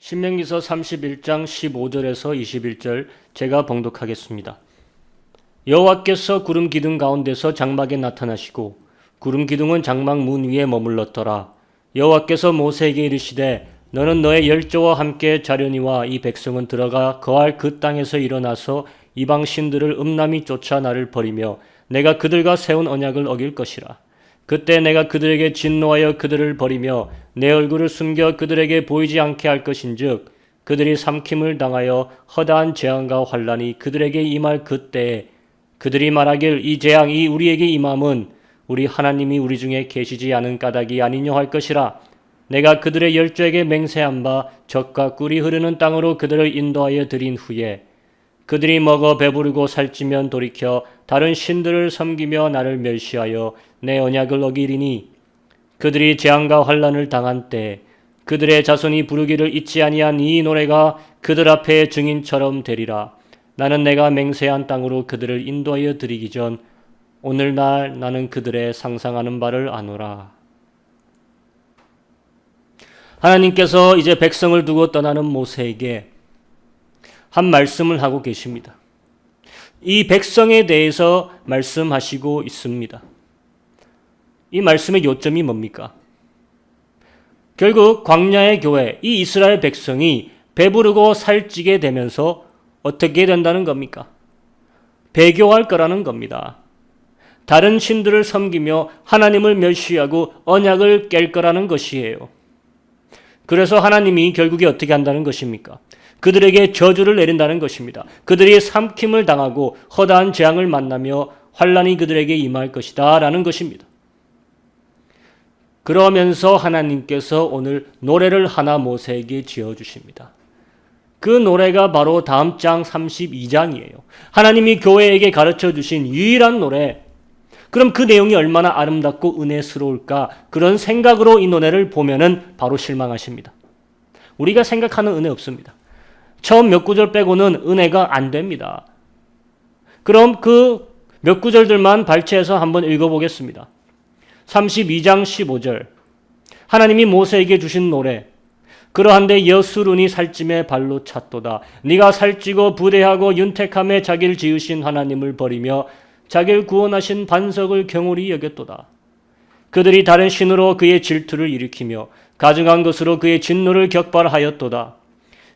신명기서 31장 15절에서 21절 제가 봉독하겠습니다. 여호와께서 구름 기둥 가운데서 장막에 나타나시고 구름 기둥은 장막 문 위에 머물렀더라. 여호와께서 모세에게 이르시되 너는 너의 열조와 함께 자련이와 이 백성은 들어가 거할 그 땅에서 일어나서 이방 신들을 음남이 쫓아 나를 버리며 내가 그들과 세운 언약을 어길 것이라. 그때 내가 그들에게 진노하여 그들을 버리며 내 얼굴을 숨겨 그들에게 보이지 않게 할 것인즉 그들이 삼킴을 당하여 허다한 재앙과 환란이 그들에게 임할 그때에 그들이 말하길 이 재앙이 우리에게 임함은 우리 하나님이 우리 중에 계시지 않은 까닭이 아니뇨 할 것이라. 내가 그들의 열조에게 맹세한 바 적과 꿀이 흐르는 땅으로 그들을 인도하여 드린 후에 그들이 먹어 배부르고 살찌면 돌이켜 다른 신들을 섬기며 나를 멸시하여 내 언약을 어기리니 그들이 재앙과 환란을 당한 때 그들의 자손이 부르기를 잊지 아니한 이 노래가 그들 앞에 증인처럼 되리라 나는 내가 맹세한 땅으로 그들을 인도하여 드리기 전 오늘날 나는 그들의 상상하는 바를 아노라 하나님께서 이제 백성을 두고 떠나는 모세에게 한 말씀을 하고 계십니다. 이 백성에 대해서 말씀하시고 있습니다. 이 말씀의 요점이 뭡니까? 결국 광야의 교회, 이 이스라엘 백성이 배부르고 살찌게 되면서 어떻게 된다는 겁니까? 배교할 거라는 겁니다. 다른 신들을 섬기며 하나님을 멸시하고 언약을 깰 거라는 것이에요. 그래서 하나님이 결국에 어떻게 한다는 것입니까? 그들에게 저주를 내린다는 것입니다. 그들이 삼킴을 당하고 허다한 재앙을 만나며 환란이 그들에게 임할 것이다라는 것입니다. 그러면서 하나님께서 오늘 노래를 하나 모세에게 지어 주십니다. 그 노래가 바로 다음 장 32장이에요. 하나님이 교회에게 가르쳐 주신 유일한 노래. 그럼 그 내용이 얼마나 아름답고 은혜스러울까? 그런 생각으로 이 노래를 보면은 바로 실망하십니다. 우리가 생각하는 은혜 없습니다. 처음 몇 구절 빼고는 은혜가 안 됩니다. 그럼 그 몇 구절들만 발췌해서 한번 읽어보겠습니다. 32장 15절. 하나님이 모세에게 주신 노래. 그러한데 여수run이 살찜에 발로 찼도다. 네가 살찌고 부대하고 윤택함에 자기를 지으신 하나님을 버리며 자기를 구원하신 반석을 경홀히 여겼도다. 그들이 다른 신으로 그의 질투를 일으키며 가증한 것으로 그의 진노를 격발하였도다.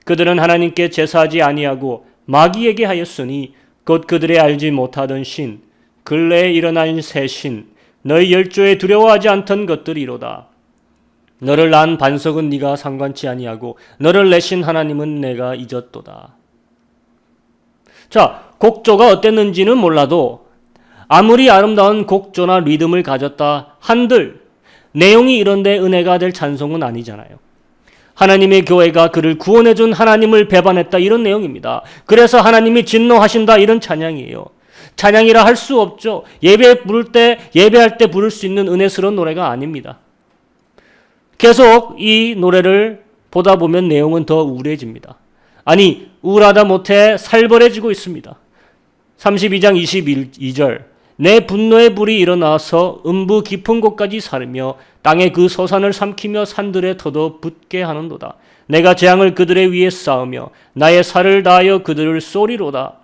그들은 하나님께 제사하지 아니하고 마귀에게 하였으니 곧 그들의 알지 못하던 신 근래에 일어난 새 신 너희 열조에 두려워하지 않던 것들이로다. 너를 낳은 반석은 네가 상관치 아니하고 너를 내신 하나님은 내가 잊었도다. 자, 곡조가 어땠는지는 몰라도 아무리 아름다운 곡조나 리듬을 가졌다 한들 내용이 이런데 은혜가 될 찬송은 아니잖아요. 하나님의 교회가 그를 구원해준 하나님을 배반했다 이런 내용입니다. 그래서 하나님이 진노하신다 이런 찬양이에요. 찬양이라 할 수 없죠. 예배 부를 때 예배할 때 부를 수 있는 은혜스러운 노래가 아닙니다. 계속 이 노래를 보다 보면 내용은 더 우울해집니다. 아니 우울하다 못해 살벌해지고 있습니다. 32장 22절 내 분노의 불이 일어나서 음부 깊은 곳까지 사르며 땅의 그 소산을 삼키며 산들의 터도 붙게 하는도다. 내가 재앙을 그들의 위에 쌓으며 나의 살을 다하여 그들을 쏘리로다.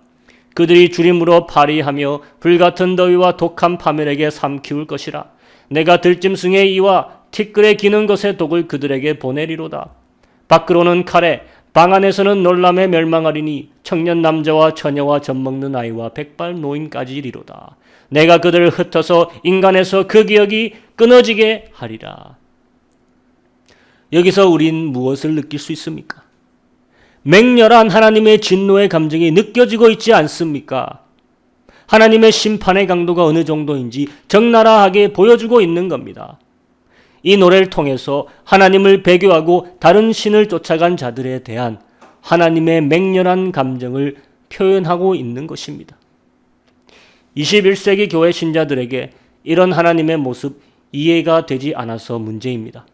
그들이 주림으로 파리하며 불같은 더위와 독한 파멸에게 삼키울 것이라. 내가 들짐승의 이와 티끌에 기는 것의 독을 그들에게 보내리로다. 밖으로는 칼에 방 안에서는 놀람에 멸망하리니 청년 남자와 처녀와 젖먹는 아이와 백발 노인까지리로다. 내가 그들을 흩어서 인간에서 그 기억이 끊어지게 하리라. 여기서 우린 무엇을 느낄 수 있습니까? 맹렬한 하나님의 진노의 감정이 느껴지고 있지 않습니까? 하나님의 심판의 강도가 어느 정도인지 적나라하게 보여주고 있는 겁니다. 이 노래를 통해서 하나님을 배교하고 다른 신을 쫓아간 자들에 대한 하나님의 맹렬한 감정을 표현하고 있는 것입니다. 21세기 교회 신자들에게 이런 하나님의 모습 이해가 되지 않아서 문제입니다.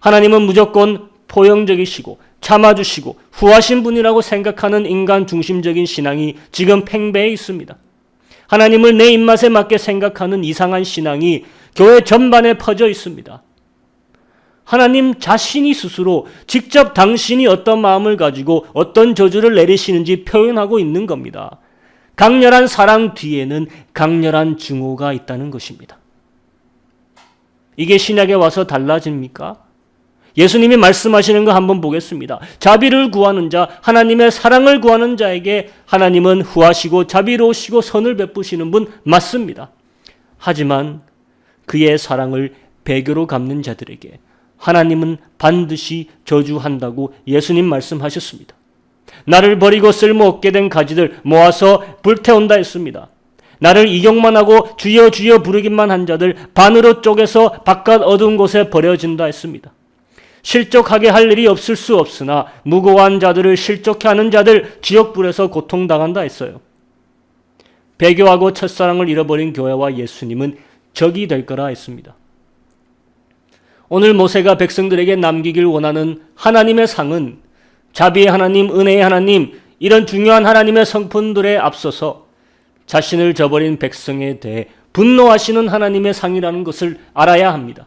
하나님은 무조건 포용적이시고 참아주시고 후하신 분이라고 생각하는 인간 중심적인 신앙이 지금 팽배해 있습니다. 하나님을 내 입맛에 맞게 생각하는 이상한 신앙이 교회 전반에 퍼져 있습니다. 하나님 자신이 스스로 직접 당신이 어떤 마음을 가지고 어떤 저주를 내리시는지 표현하고 있는 겁니다. 강렬한 사랑 뒤에는 강렬한 증오가 있다는 것입니다. 이게 신약에 와서 달라집니까? 예수님이 말씀하시는 거 한번 보겠습니다. 자비를 구하는 자, 하나님의 사랑을 구하는 자에게 하나님은 후하시고 자비로우시고 선을 베푸시는 분 맞습니다. 하지만 그의 사랑을 배교로 갚는 자들에게 하나님은 반드시 저주한다고 예수님 말씀하셨습니다. 나를 버리고 쓸모없게 된 가지들 모아서 불태운다 했습니다. 나를 이용만 하고 주여 주여 부르기만 한 자들 반으로 쪼개서 바깥 어두운 곳에 버려진다 했습니다. 실족하게 할 일이 없을 수 없으나 무고한 자들을 실족해 하는 자들 지옥불에서 고통당한다 했어요. 배교하고 첫사랑을 잃어버린 교회와 예수님은 적이 될 거라 했습니다. 오늘 모세가 백성들에게 남기길 원하는 하나님의 상은 자비의 하나님, 은혜의 하나님, 이런 중요한 하나님의 성품들에 앞서서 자신을 저버린 백성에 대해 분노하시는 하나님의 상이라는 것을 알아야 합니다.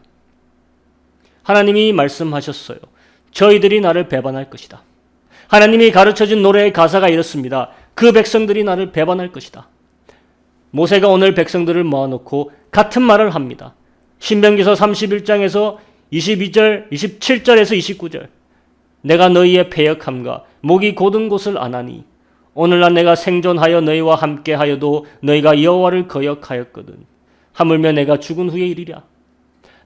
하나님이 말씀하셨어요. 저희들이 나를 배반할 것이다. 하나님이 가르쳐 준 노래의 가사가 이렇습니다. 그 백성들이 나를 배반할 것이다. 모세가 오늘 백성들을 모아놓고 같은 말을 합니다. 신명기서 31장에서 22절, 27절에서 29절. 내가 너희의 패역함과 목이 곧은 곳을 아나니 오늘날 내가 생존하여 너희와 함께하여도 너희가 여호와를 거역하였거든. 하물며 내가 죽은 후에 이르랴.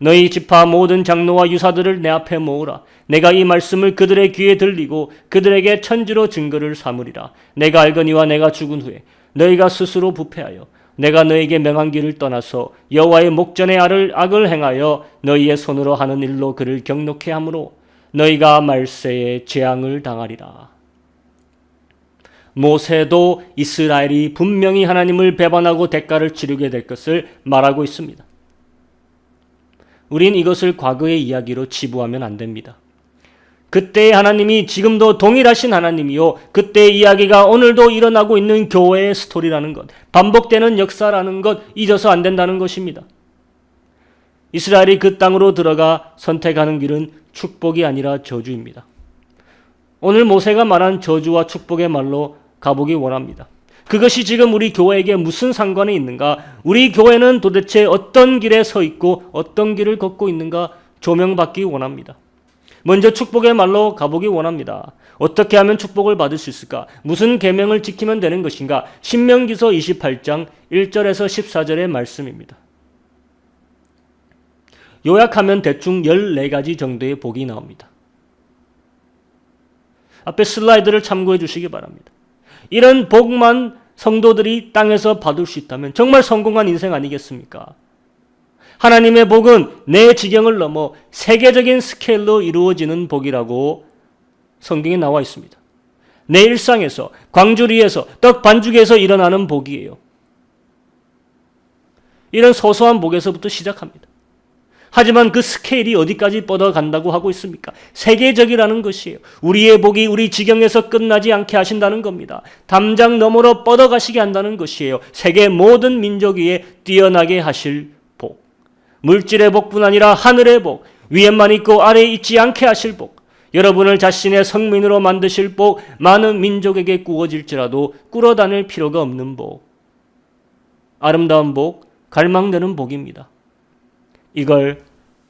너희 지파 모든 장로와 유사들을 내 앞에 모으라. 내가 이 말씀을 그들의 귀에 들리고 그들에게 천지로 증거를 삼으리라. 내가 알거니와 내가 죽은 후에 너희가 스스로 부패하여 내가 너에게 명한 길을 떠나서 여호와의 악을, 악을 행하여 너희의 손으로 하는 일로 그를 경록해 함으로 너희가 말세에 재앙을 당하리라. 모세도 이스라엘이 분명히 하나님을 배반하고 대가를 치르게 될 것을 말하고 있습니다. 우린 이것을 과거의 이야기로 치부하면 안 됩니다. 그때의 하나님이 지금도 동일하신 하나님이요. 그때의 이야기가 오늘도 일어나고 있는 교회의 스토리라는 것, 반복되는 역사라는 것 잊어서 안 된다는 것입니다. 이스라엘이 그 땅으로 들어가 선택하는 길은 축복이 아니라 저주입니다. 오늘 모세가 말한 저주와 축복의 말로 가보기 원합니다. 그것이 지금 우리 교회에게 무슨 상관이 있는가? 우리 교회는 도대체 어떤 길에 서 있고 어떤 길을 걷고 있는가 조명받기 원합니다. 먼저 축복의 말로 가보기 원합니다. 어떻게 하면 축복을 받을 수 있을까? 무슨 계명을 지키면 되는 것인가? 신명기서 28장 1절에서 14절의 말씀입니다. 요약하면 대충 14가지 정도의 복이 나옵니다. 앞에 슬라이드를 참고해 주시기 바랍니다. 이런 복만 성도들이 땅에서 받을 수 있다면 정말 성공한 인생 아니겠습니까? 하나님의 복은 내 지경을 넘어 세계적인 스케일로 이루어지는 복이라고 성경에 나와 있습니다. 내 일상에서, 광주리에서, 떡 반죽에서 일어나는 복이에요. 이런 소소한 복에서부터 시작합니다. 하지만 그 스케일이 어디까지 뻗어간다고 하고 있습니까? 세계적이라는 것이에요. 우리의 복이 우리 지경에서 끝나지 않게 하신다는 겁니다. 담장 너머로 뻗어가시게 한다는 것이에요. 세계 모든 민족 위에 뛰어나게 하실 복. 물질의 복뿐 아니라 하늘의 복. 위에만 있고 아래에 있지 않게 하실 복. 여러분을 자신의 성민으로 만드실 복. 많은 민족에게 꾸어질지라도 꿇어다닐 필요가 없는 복. 아름다운 복, 갈망되는 복입니다. 이걸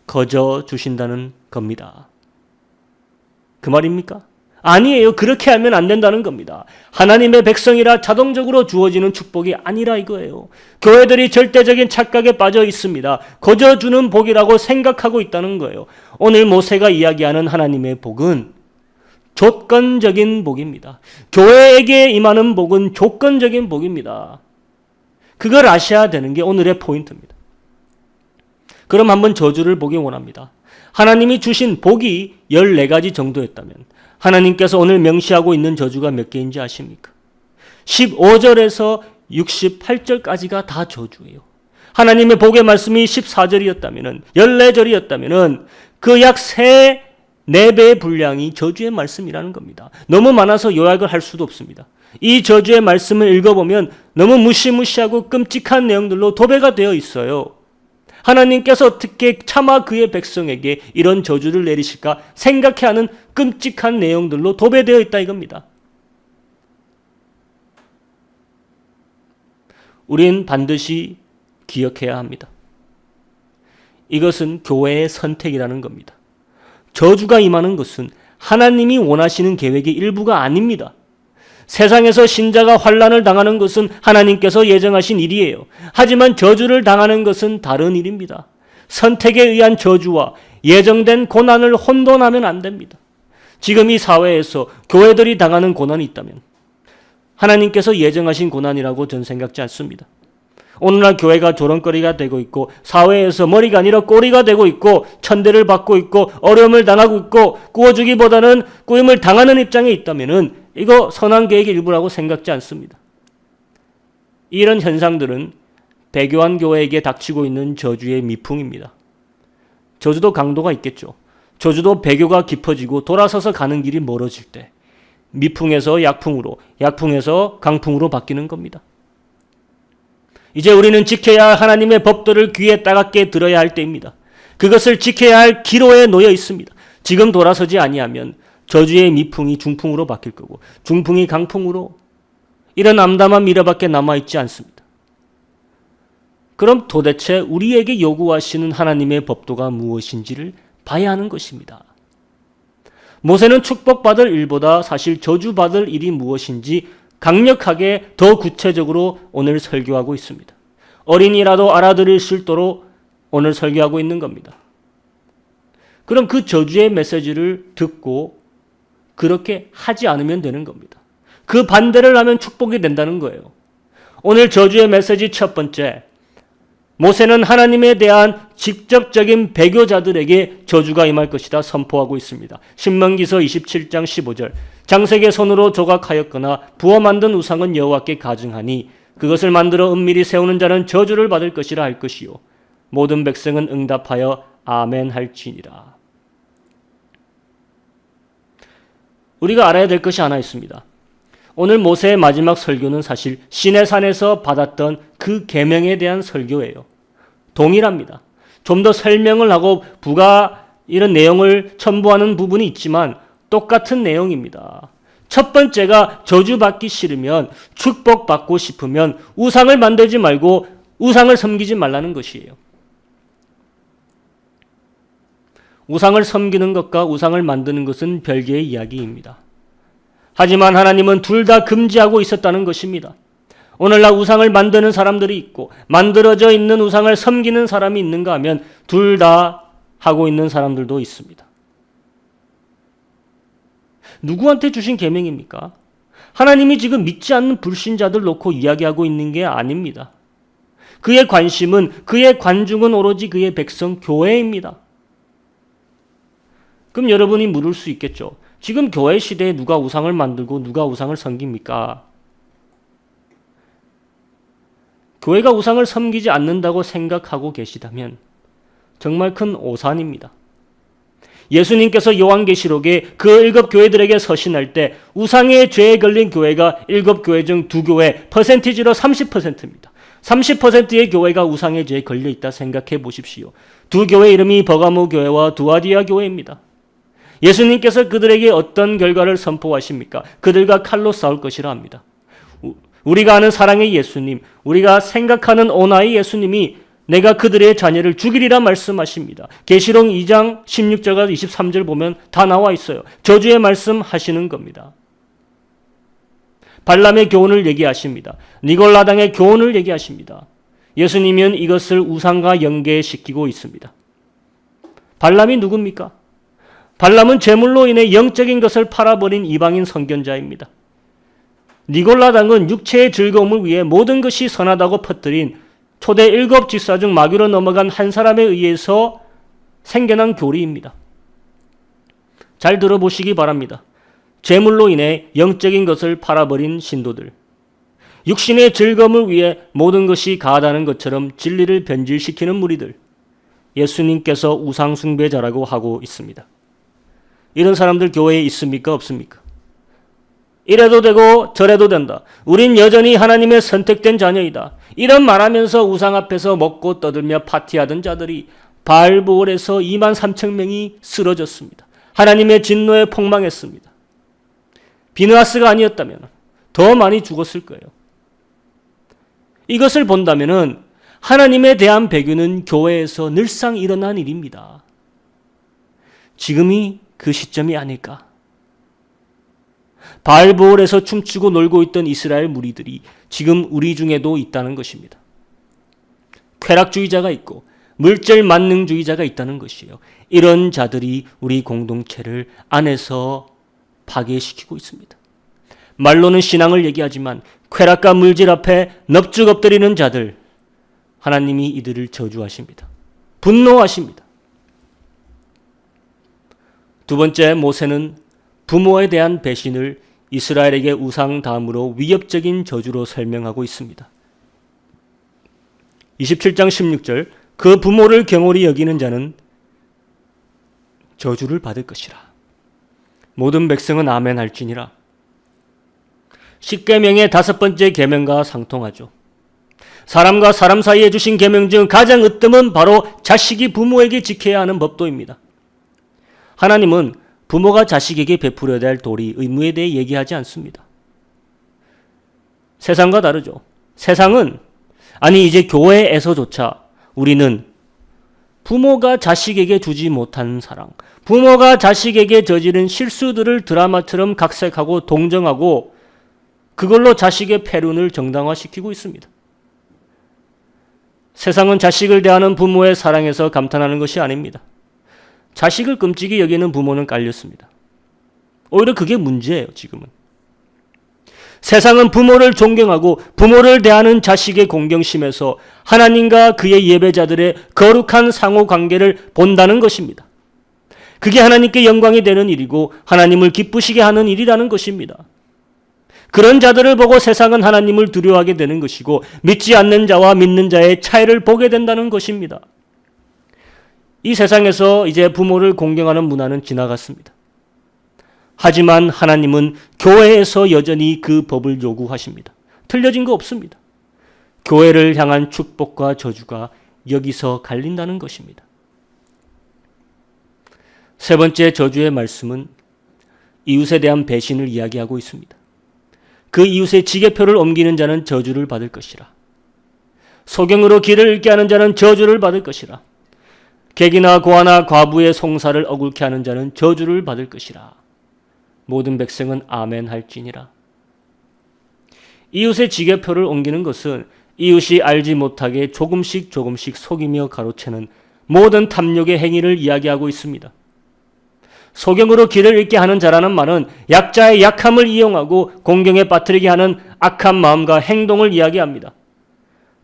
거저 주신다는 겁니다. 그 말입니까? 아니에요. 그렇게 하면 안 된다는 겁니다. 하나님의 백성이라 자동적으로 주어지는 축복이 아니라 이거예요. 교회들이 절대적인 착각에 빠져 있습니다. 거저 주는 복이라고 생각하고 있다는 거예요. 오늘 모세가 이야기하는 하나님의 복은 조건적인 복입니다. 교회에게 임하는 복은 조건적인 복입니다. 그걸 아셔야 되는 게 오늘의 포인트입니다. 그럼 한번 저주를 보기 원합니다. 하나님이 주신 복이 14가지 정도였다면 하나님께서 오늘 명시하고 있는 저주가 몇 개인지 아십니까? 15절에서 68절까지가 다 저주예요. 하나님의 복의 말씀이 14절이었다면 14절이었다면 그약 3, 4배의 분량이 저주의 말씀이라는 겁니다. 너무 많아서 요약을 할 수도 없습니다. 이 저주의 말씀을 읽어보면 너무 무시무시하고 끔찍한 내용들로 도배가 되어 있어요. 하나님께서 어떻게 차마 그의 백성에게 이런 저주를 내리실까 생각해 하는 끔찍한 내용들로 도배되어 있다 이겁니다. 우린 반드시 기억해야 합니다. 이것은 교회의 선택이라는 겁니다. 저주가 임하는 것은 하나님이 원하시는 계획의 일부가 아닙니다. 세상에서 신자가 환란을 당하는 것은 하나님께서 예정하신 일이에요. 하지만 저주를 당하는 것은 다른 일입니다. 선택에 의한 저주와 예정된 고난을 혼돈하면 안 됩니다. 지금 이 사회에서 교회들이 당하는 고난이 있다면 하나님께서 예정하신 고난이라고 전 생각지 않습니다. 오늘날 교회가 조롱거리가 되고 있고 사회에서 머리가 아니라 꼬리가 되고 있고 천대를 받고 있고 어려움을 당하고 있고 구워주기보다는 꾸임을 당하는 입장에 있다면은 이거 선한 계획의 일부라고 생각지 않습니다. 이런 현상들은 배교한 교회에게 닥치고 있는 저주의 미풍입니다. 저주도 강도가 있겠죠. 저주도 배교가 깊어지고 돌아서서 가는 길이 멀어질 때 미풍에서 약풍으로, 약풍에서 강풍으로 바뀌는 겁니다. 이제 우리는 지켜야 할 하나님의 법도를 귀에 따갑게 들어야 할 때입니다. 그것을 지켜야 할 기로에 놓여 있습니다. 지금 돌아서지 아니하면 저주의 미풍이 중풍으로 바뀔 거고 중풍이 강풍으로 이런 암담한 미래밖에 남아 있지 않습니다. 그럼 도대체 우리에게 요구하시는 하나님의 법도가 무엇인지를 봐야 하는 것입니다. 모세는 축복받을 일보다 사실 저주받을 일이 무엇인지 강력하게 더 구체적으로 오늘 설교하고 있습니다. 어린이라도 알아들을 수 있도록 오늘 설교하고 있는 겁니다. 그럼 그 저주의 메시지를 듣고 그렇게 하지 않으면 되는 겁니다. 그 반대를 하면 축복이 된다는 거예요. 오늘 저주의 메시지 첫 번째. 모세는 하나님에 대한 직접적인 배교자들에게 저주가 임할 것이다 선포하고 있습니다. 신명기서 27장 15절. 장색의 손으로 조각하였거나 부어 만든 우상은 여호와께 가증하니 그것을 만들어 은밀히 세우는 자는 저주를 받을 것이라 할 것이요 모든 백성은 응답하여 아멘 할지니라. 우리가 알아야 될 것이 하나 있습니다. 오늘 모세의 마지막 설교는 사실 시내산에서 받았던 그 계명에 대한 설교예요. 동일합니다. 좀 더 설명을 하고 부가 이런 내용을 첨부하는 부분이 있지만 똑같은 내용입니다. 첫 번째가 저주받기 싫으면 축복받고 싶으면 우상을 만들지 말고 우상을 섬기지 말라는 것이에요. 우상을 섬기는 것과 우상을 만드는 것은 별개의 이야기입니다. 하지만 하나님은 둘 다 금지하고 있었다는 것입니다. 오늘날 우상을 만드는 사람들이 있고 만들어져 있는 우상을 섬기는 사람이 있는가 하면 둘 다 하고 있는 사람들도 있습니다. 누구한테 주신 계명입니까? 하나님이 지금 믿지 않는 불신자들 놓고 이야기하고 있는 게 아닙니다. 그의 관심은 그의 관중은 오로지 그의 백성 교회입니다. 그럼 여러분이 물을 수 있겠죠. 지금 교회 시대에 누가 우상을 만들고 누가 우상을 섬깁니까? 교회가 우상을 섬기지 않는다고 생각하고 계시다면 정말 큰 오산입니다. 예수님께서 요한계시록에 그 일곱 교회들에게 서신할 때 우상의 죄에 걸린 교회가 일곱 교회 중 두 교회 퍼센티지로 30%입니다. 30%의 교회가 우상의 죄에 걸려 있다 생각해 보십시오. 두 교회 이름이 버가모 교회와 두아디아 교회입니다. 예수님께서 그들에게 어떤 결과를 선포하십니까? 그들과 칼로 싸울 것이라 합니다. 우리가 아는 사랑의 예수님, 우리가 생각하는 오나의 예수님이 내가 그들의 자녀를 죽이리라 말씀하십니다. 계시록 2장 16절과 23절 보면 다 나와 있어요. 저주의 말씀 하시는 겁니다. 발람의 교훈을 얘기하십니다. 니골라당의 교훈을 얘기하십니다. 예수님은 이것을 우상과 연계시키고 있습니다. 발람이 누굽니까? 발람은 제물로 인해 영적인 것을 팔아버린 이방인 선견자입니다. 니골라당은 육체의 즐거움을 위해 모든 것이 선하다고 퍼뜨린 초대 일곱 집사 중 마귀로 넘어간 한 사람에 의해서 생겨난 교리입니다. 잘 들어보시기 바랍니다. 재물로 인해 영적인 것을 팔아버린 신도들. 육신의 즐거움을 위해 모든 것이 가하다는 것처럼 진리를 변질시키는 무리들. 예수님께서 우상숭배자라고 하고 있습니다. 이런 사람들 교회에 있습니까? 없습니까? 이래도 되고 저래도 된다. 우린 여전히 하나님의 선택된 자녀이다. 이런 말하면서 우상 앞에서 먹고 떠들며 파티하던 자들이 바알보올에서 2만 3천 명이 쓰러졌습니다. 하나님의 진노에 폭망했습니다. 비느하스가 아니었다면 더 많이 죽었을 거예요. 이것을 본다면은 하나님에 대한 배교는 교회에서 늘상 일어난 일입니다. 지금이 그 시점이 아닐까. 바알보올에서 춤추고 놀고 있던 이스라엘 무리들이 지금 우리 중에도 있다는 것입니다. 쾌락주의자가 있고 물질 만능주의자가 있다는 것이에요. 이런 자들이 우리 공동체를 안에서 파괴시키고 있습니다. 말로는 신앙을 얘기하지만 쾌락과 물질 앞에 넙죽 엎드리는 자들 하나님이 이들을 저주하십니다. 분노하십니다. 두 번째 모세는 부모에 대한 배신을 이스라엘에게 우상 다음으로 위협적인 저주로 설명하고 있습니다. 27장 16절 그 부모를 경홀히 여기는 자는 저주를 받을 것이라. 모든 백성은 아멘 할지니라. 십계명의 다섯 번째 계명과 상통하죠. 사람과 사람 사이에 주신 계명 중 가장 으뜸은 바로 자식이 부모에게 지켜야 하는 법도입니다. 하나님은 부모가 자식에게 베풀어야 될 도리, 의무에 대해 얘기하지 않습니다. 세상과 다르죠. 세상은 아니 이제 교회에서조차 우리는 부모가 자식에게 주지 못한 사랑, 부모가 자식에게 저지른 실수들을 드라마처럼 각색하고 동정하고 그걸로 자식의 폐륜을 정당화시키고 있습니다. 세상은 자식을 대하는 부모의 사랑에서 감탄하는 것이 아닙니다. 자식을 끔찍이 여기는 부모는 깔렸습니다. 오히려 그게 문제예요, 지금은. 세상은 부모를 존경하고 부모를 대하는 자식의 공경심에서 하나님과 그의 예배자들의 거룩한 상호 관계를 본다는 것입니다. 그게 하나님께 영광이 되는 일이고 하나님을 기쁘시게 하는 일이라는 것입니다. 그런 자들을 보고 세상은 하나님을 두려워하게 되는 것이고 믿지 않는 자와 믿는 자의 차이를 보게 된다는 것입니다. 이 세상에서 이제 부모를 공경하는 문화는 지나갔습니다. 하지만 하나님은 교회에서 여전히 그 법을 요구하십니다. 틀려진 거 없습니다. 교회를 향한 축복과 저주가 여기서 갈린다는 것입니다. 세 번째 저주의 말씀은 이웃에 대한 배신을 이야기하고 있습니다. 그 이웃의 지게표를 옮기는 자는 저주를 받을 것이라. 소경으로 길을 잃게 하는 자는 저주를 받을 것이라. 객이나 고아나 과부의 송사를 억울케 하는 자는 저주를 받을 것이라. 모든 백성은 아멘 할지니라. 이웃의 지게표를 옮기는 것은 이웃이 알지 못하게 조금씩 조금씩 속이며 가로채는 모든 탐욕의 행위를 이야기하고 있습니다. 소경으로 길을 잃게 하는 자라는 말은 약자의 약함을 이용하고 공경에 빠뜨리게 하는 악한 마음과 행동을 이야기합니다.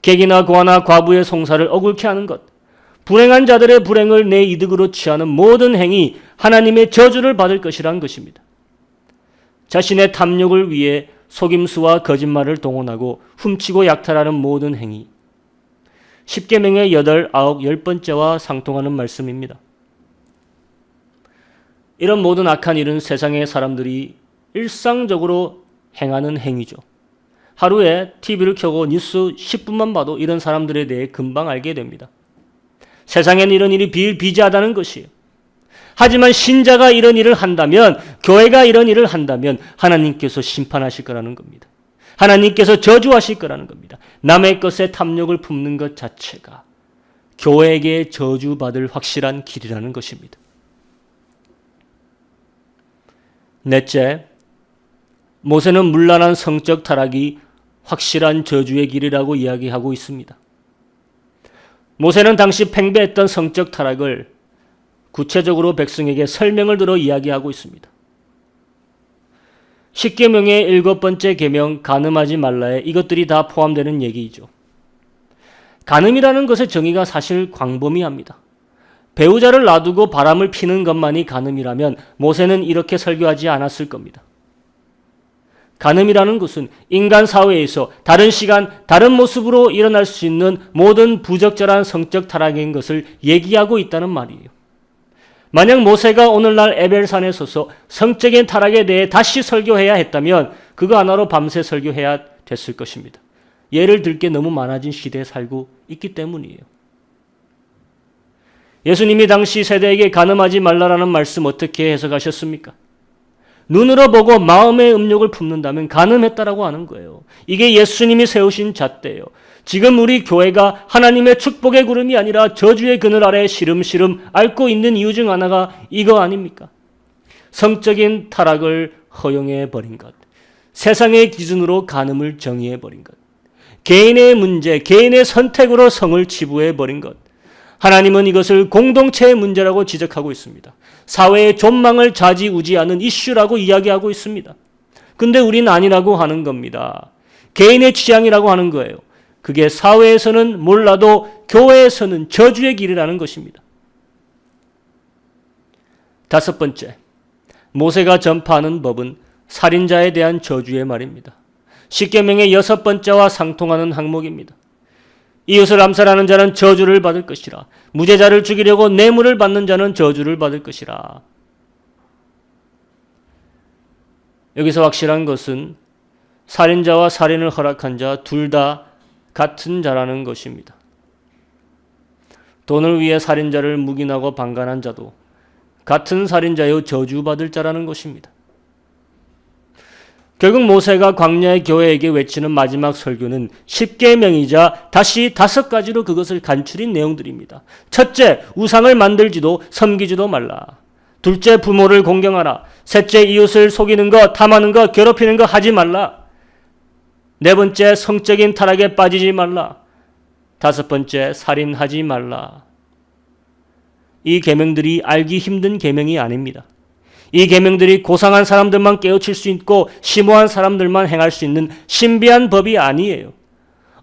객이나 고아나 과부의 송사를 억울케 하는 것, 불행한 자들의 불행을 내 이득으로 취하는 모든 행위, 하나님의 저주를 받을 것이란 것입니다. 자신의 탐욕을 위해 속임수와 거짓말을 동원하고 훔치고 약탈하는 모든 행위. 10계명의 8, 9, 10번째와 상통하는 말씀입니다. 이런 모든 악한 일은 세상의 사람들이 일상적으로 행하는 행위죠. 하루에 TV를 켜고 뉴스 10분만 봐도 이런 사람들에 대해 금방 알게 됩니다. 세상엔 이런 일이 비일비재하다는 것이에요. 하지만 신자가 이런 일을 한다면, 교회가 이런 일을 한다면 하나님께서 심판하실 거라는 겁니다. 하나님께서 저주하실 거라는 겁니다. 남의 것에 탐욕을 품는 것 자체가 교회에게 저주받을 확실한 길이라는 것입니다. 넷째, 모세는 문란한 성적 타락이 확실한 저주의 길이라고 이야기하고 있습니다. 모세는 당시 팽배했던 성적 타락을 구체적으로 백성에게 설명을 들어 이야기하고 있습니다. 십계명의 일곱 번째 계명 간음하지 말라에 이것들이 다 포함되는 얘기이죠. 간음이라는 것의 정의가 사실 광범위합니다. 배우자를 놔두고 바람을 피는 것만이 간음이라면 모세는 이렇게 설교하지 않았을 겁니다. 간음이라는 것은 인간 사회에서 다른 시간, 다른 모습으로 일어날 수 있는 모든 부적절한 성적 타락인 것을 얘기하고 있다는 말이에요. 만약 모세가 오늘날 에벨산에 서서 성적인 타락에 대해 다시 설교해야 했다면 그거 하나로 밤새 설교해야 됐을 것입니다. 예를 들 게 너무 많아진 시대에 살고 있기 때문이에요. 예수님이 당시 세대에게 가늠하지 말라라는 말씀 어떻게 해석하셨습니까? 눈으로 보고 마음의 음욕을 품는다면 가늠했다라고 하는 거예요. 이게 예수님이 세우신 잣대예요. 지금 우리 교회가 하나님의 축복의 구름이 아니라 저주의 그늘 아래 시름시름 앓고 있는 이유 중 하나가 이거 아닙니까? 성적인 타락을 허용해 버린 것. 세상의 기준으로 간음을 정의해 버린 것. 개인의 문제, 개인의 선택으로 성을 치부해 버린 것. 하나님은 이것을 공동체의 문제라고 지적하고 있습니다. 사회의 존망을 좌지우지하는 이슈라고 이야기하고 있습니다. 근데 우린 아니라고 하는 겁니다. 개인의 취향이라고 하는 거예요. 그게 사회에서는 몰라도 교회에서는 저주의 길이라는 것입니다. 다섯 번째, 모세가 전파하는 법은 살인자에 대한 저주의 말입니다. 십계명의 여섯 번째와 상통하는 항목입니다. 이웃을 암살하는 자는 저주를 받을 것이라. 무죄자를 죽이려고 뇌물을 받는 자는 저주를 받을 것이라. 여기서 확실한 것은 살인자와 살인을 허락한 자 둘 다 같은 자라는 것입니다. 돈을 위해 살인자를 묵인하고 방관한 자도 같은 살인자여 저주받을 자라는 것입니다. 결국 모세가 광야의 교회에게 외치는 마지막 설교는 10계명이자 다시 다섯 가지로 그것을 간추린 내용들입니다. 첫째, 우상을 만들지도 섬기지도 말라. 둘째, 부모를 공경하라. 셋째, 이웃을 속이는 것, 탐하는 것, 괴롭히는 것 하지 말라. 네 번째, 성적인 타락에 빠지지 말라. 다섯 번째, 살인하지 말라. 이 계명들이 알기 힘든 계명이 아닙니다. 이 계명들이 고상한 사람들만 깨우칠 수 있고 심오한 사람들만 행할 수 있는 신비한 법이 아니에요.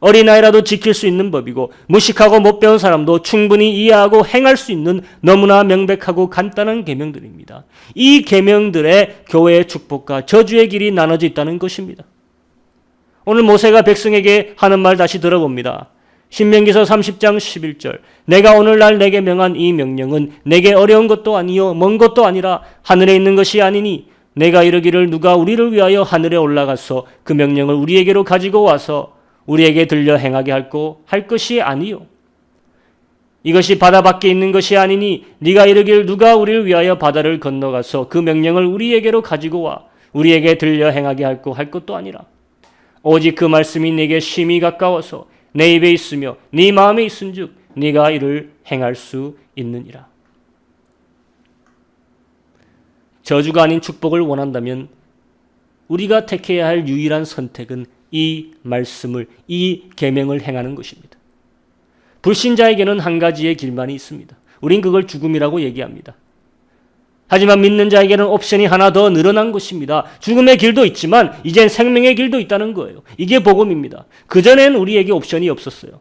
어린아이라도 지킬 수 있는 법이고 무식하고 못 배운 사람도 충분히 이해하고 행할 수 있는 너무나 명백하고 간단한 계명들입니다. 이 계명들의 교회의 축복과 저주의 길이 나눠져 있다는 것입니다. 오늘 모세가 백성에게 하는 말 다시 들어봅니다. 신명기서 30장 11절. 내가 오늘날 내게 명한 이 명령은 내게 어려운 것도 아니요 먼 것도 아니라 하늘에 있는 것이 아니니 내가 이르기를 누가 우리를 위하여 하늘에 올라가서 그 명령을 우리에게로 가지고 와서 우리에게 들려 행하게 할고 할 것이 아니요. 이것이 바다 밖에 있는 것이 아니니 네가 이르기를 누가 우리를 위하여 바다를 건너가서 그 명령을 우리에게로 가지고 와 우리에게 들려 행하게 할고 할 것도 아니라. 오직 그 말씀이 내게 심히 가까워서 내 입에 있으며 네 마음에 있은즉 네가 이를 행할 수 있느니라. 저주가 아닌 축복을 원한다면 우리가 택해야 할 유일한 선택은 이 말씀을 이 계명을 행하는 것입니다. 불신자에게는 한 가지의 길만이 있습니다. 우린 그걸 죽음이라고 얘기합니다. 하지만 믿는 자에게는 옵션이 하나 더 늘어난 것입니다. 죽음의 길도 있지만 이젠 생명의 길도 있다는 거예요. 이게 복음입니다. 그전엔 우리에게 옵션이 없었어요.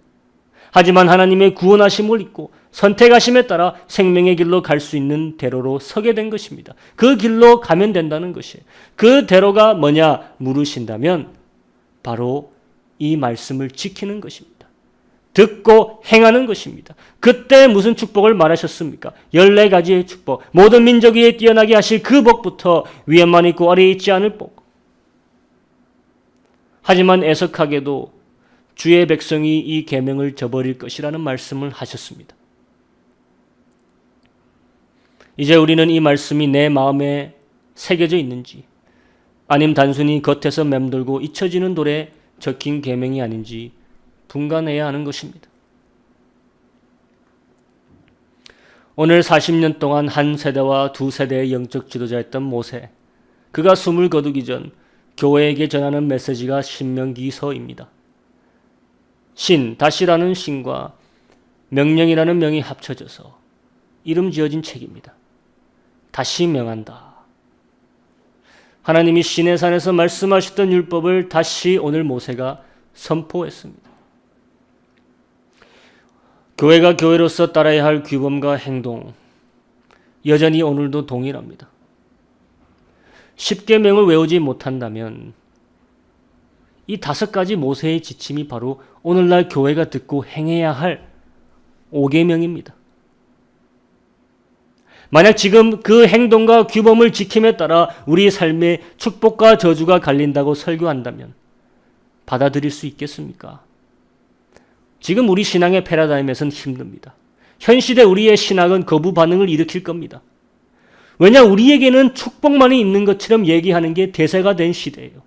하지만 하나님의 구원하심을 잊고 선택하심에 따라 생명의 길로 갈 수 있는 대로로 서게 된 것입니다. 그 길로 가면 된다는 것이에요. 그 대로가 뭐냐 물으신다면 바로 이 말씀을 지키는 것입니다. 듣고 행하는 것입니다. 그때 무슨 축복을 말하셨습니까? 14가지의 축복. 모든 민족 위에 뛰어나게 하실 그 복부터 위에만 있고 아래에 있지 않을 복. 하지만 애석하게도 주의 백성이 이 계명을 저버릴 것이라는 말씀을 하셨습니다. 이제 우리는 이 말씀이 내 마음에 새겨져 있는지 아님 단순히 겉에서 맴돌고 잊혀지는 돌에 적힌 계명이 아닌지 분간해야 하는 것입니다. 오늘 40년 동안 한 세대와 두 세대의 영적 지도자였던 모세. 그가 숨을 거두기 전 교회에게 전하는 메시지가 신명기서입니다. 신, 다시라는 신과 명령이라는 명이 합쳐져서 이름 지어진 책입니다. 다시 명한다. 하나님이 신의 산에서 말씀하셨던 율법을 다시 오늘 모세가 선포했습니다. 교회가 교회로서 따라야 할 규범과 행동 여전히 오늘도 동일합니다. 십계명을 외우지 못한다면 이 다섯 가지 모세의 지침이 바로 오늘날 교회가 듣고 행해야 할 5계명입니다. 만약 지금 그 행동과 규범을 지킴에 따라 우리 삶의 축복과 저주가 갈린다고 설교한다면 받아들일 수 있겠습니까? 지금 우리 신앙의 패러다임에서는 힘듭니다. 현 시대 우리의 신앙은 거부 반응을 일으킬 겁니다. 왜냐 우리에게는 축복만이 있는 것처럼 얘기하는 게 대세가 된 시대예요.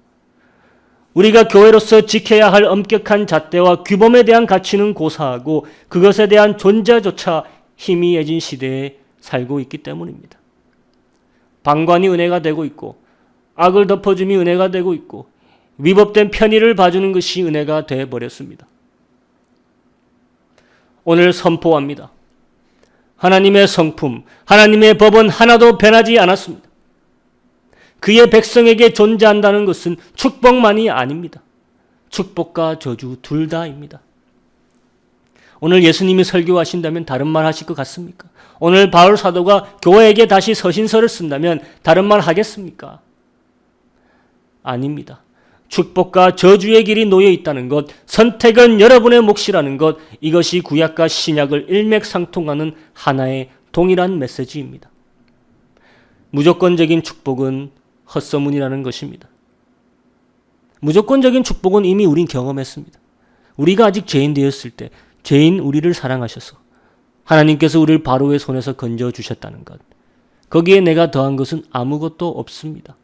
우리가 교회로서 지켜야 할 엄격한 잣대와 규범에 대한 가치는 고사하고 그것에 대한 존재조차 희미해진 시대에 살고 있기 때문입니다. 방관이 은혜가 되고 있고 악을 덮어줌이 은혜가 되고 있고 위법된 편의를 봐주는 것이 은혜가 되어 버렸습니다. 오늘 선포합니다. 하나님의 성품, 하나님의 법은 하나도 변하지 않았습니다. 그의 백성에게 존재한다는 것은 축복만이 아닙니다. 축복과 저주 둘 다입니다. 오늘 예수님이 설교하신다면 다른 말 하실 것 같습니까? 오늘 바울 사도가 교회에게 다시 서신서를 쓴다면 다른 말 하겠습니까? 아닙니다. 축복과 저주의 길이 놓여 있다는 것, 선택은 여러분의 몫이라는 것, 이것이 구약과 신약을 일맥상통하는 하나의 동일한 메시지입니다. 무조건적인 축복은 헛소문이라는 것입니다. 무조건적인 축복은 이미 우린 경험했습니다. 우리가 아직 죄인 되었을 때 죄인 우리를 사랑하셔서 하나님께서 우리를 바로의 손에서 건져 주셨다는 것. 거기에 내가 더한 것은 아무것도 없습니다.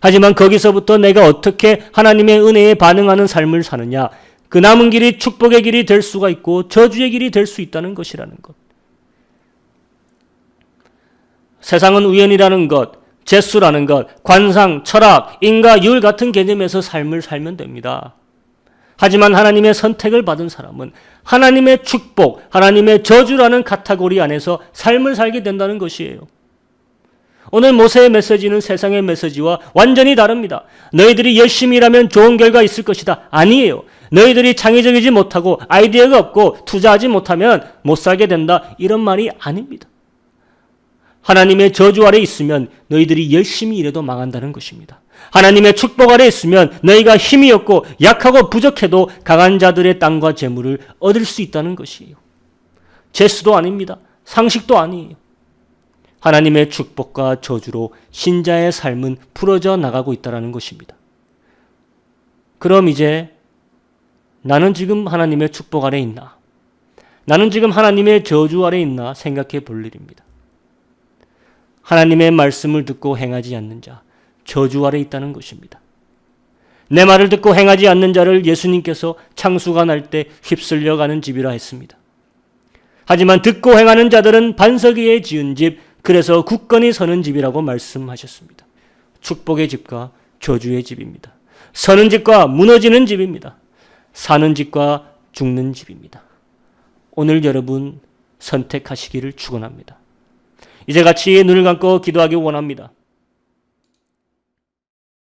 하지만 거기서부터 내가 어떻게 하나님의 은혜에 반응하는 삶을 사느냐, 그 남은 길이 축복의 길이 될 수가 있고 저주의 길이 될 수 있다는 것이라는 것. 세상은 우연이라는 것, 재수라는 것, 관상, 철학, 인과, 율 같은 개념에서 삶을 살면 됩니다. 하지만 하나님의 선택을 받은 사람은 하나님의 축복, 하나님의 저주라는 카테고리 안에서 삶을 살게 된다는 것이에요. 오늘 모세의 메시지는 세상의 메시지와 완전히 다릅니다. 너희들이 열심히 일하면 좋은 결과 있을 것이다. 아니에요. 너희들이 창의적이지 못하고 아이디어가 없고 투자하지 못하면 못 살게 된다. 이런 말이 아닙니다. 하나님의 저주 아래 있으면 너희들이 열심히 일해도 망한다는 것입니다. 하나님의 축복 아래 있으면 너희가 힘이 없고 약하고 부족해도 강한 자들의 땅과 재물을 얻을 수 있다는 것이에요. 재수도 아닙니다. 상식도 아니에요. 하나님의 축복과 저주로 신자의 삶은 풀어져 나가고 있다는 것입니다. 그럼 이제 나는 지금 하나님의 축복 아래 있나? 나는 지금 하나님의 저주 아래 있나 생각해 볼 일입니다. 하나님의 말씀을 듣고 행하지 않는 자, 저주 아래 있다는 것입니다. 내 말을 듣고 행하지 않는 자를 예수님께서 창수가 날 때 휩쓸려 가는 집이라 했습니다. 하지만 듣고 행하는 자들은 반석 위에 지은 집, 그래서 굳건히 서는 집이라고 말씀하셨습니다. 축복의 집과 저주의 집입니다. 서는 집과 무너지는 집입니다. 사는 집과 죽는 집입니다. 오늘 여러분 선택하시기를 축원합니다. 이제 같이 눈을 감고 기도하기 원합니다.